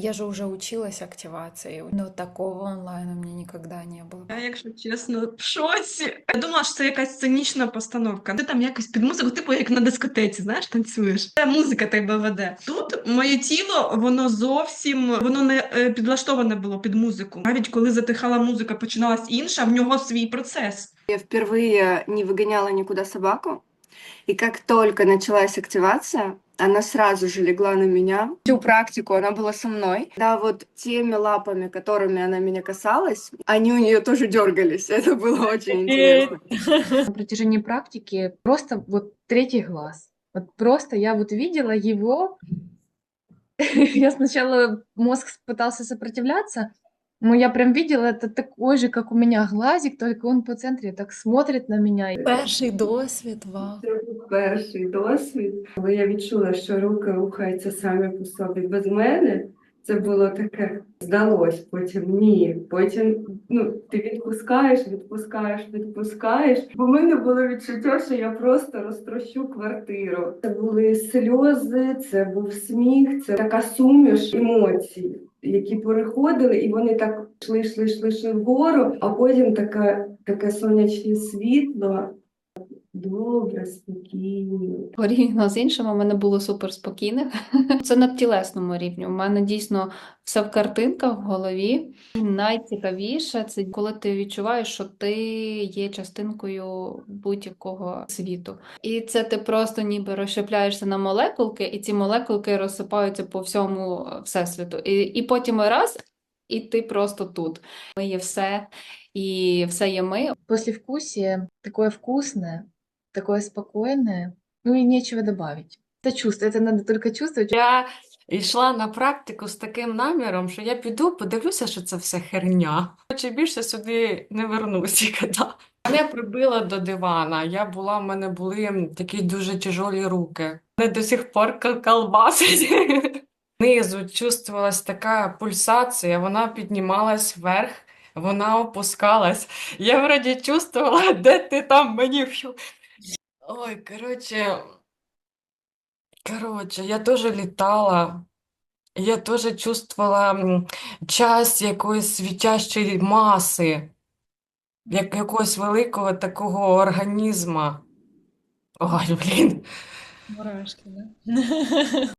Я же уже училась активации, но такого онлайн у меня никогда не было. Я, якщо чесно, в шоці. Я думала, що це якась сценічна постановка. Ти там якось під музику, типу як на дискотеці, знаєш, танцюєш. Це музика тебе веде. Тут моє тіло, воно зовсім воно не е, підлаштоване було під музику. Навіть коли затихала музика, починалась інша, в нього свій процес. Я впервые не выгоняла никуда собаку, и как только началась активация, Она сразу же легла на меня. Всю практику она была со мной. Да, вот теми лапами, которыми она меня касалась, они у нее тоже дергались. Это было очень интересно. на протяжении практики просто вот третий глаз. Вот просто я вот видела его. Я сначала мозг пытался сопротивляться, но я прям видела это такой же, как у меня глазик, только он по центре так смотрит на меня. Перший досвід, вау. Це був перший досвід, але я відчула, що руки рухаються самі по собі без мене. Це було таке здалось, потім ні. Потім ну, ти відпускаєш, відпускаєш, відпускаєш. Бо в мене було відчуття, що я просто розтрощу квартиру. Це були сльози, це був сміх, це така суміш емоцій, які переходили, і вони так йшли, йшли, йшли, йшли вгору, а потім таке, таке сонячне світло. Добре, спокійно. Порівняно з іншими, у мене було супер спокійних. Це на тілесному рівні. У мене дійсно все в картинках в голові. Найцікавіше це коли ти відчуваєш, що ти є частинкою будь-якого світу. І це ти просто ніби розщепляєшся на молекулки, і ці молекулки розсипаються по всьому е, всесвіту. І, і потім раз, і ти просто тут. Ми є все, і все є ми. Послевкусие такое вкусное, такое спокойное, ну и нечего добавить. Это чувство, это надо только чувствовать. Я йшла на практику з таким наміром, що я піду, подивлюся, що це все херня. Чи більше сюди не вернусь ніколи. Мене прибило до дивана. Я була, в мене були такі дуже тяжолі руки. Мене до сих пор колбасить. Знизу чувствувалась така пульсація, вона піднімалась вверх, вона опускалась. Я вроді чувствувала, де ти там мені. Ой, коротше. Коротше, я теж літала, я теж чувствувала м, часть якоїсь світящої маси, як якогось великого такого організма. Ой, блін. Мурашки, да?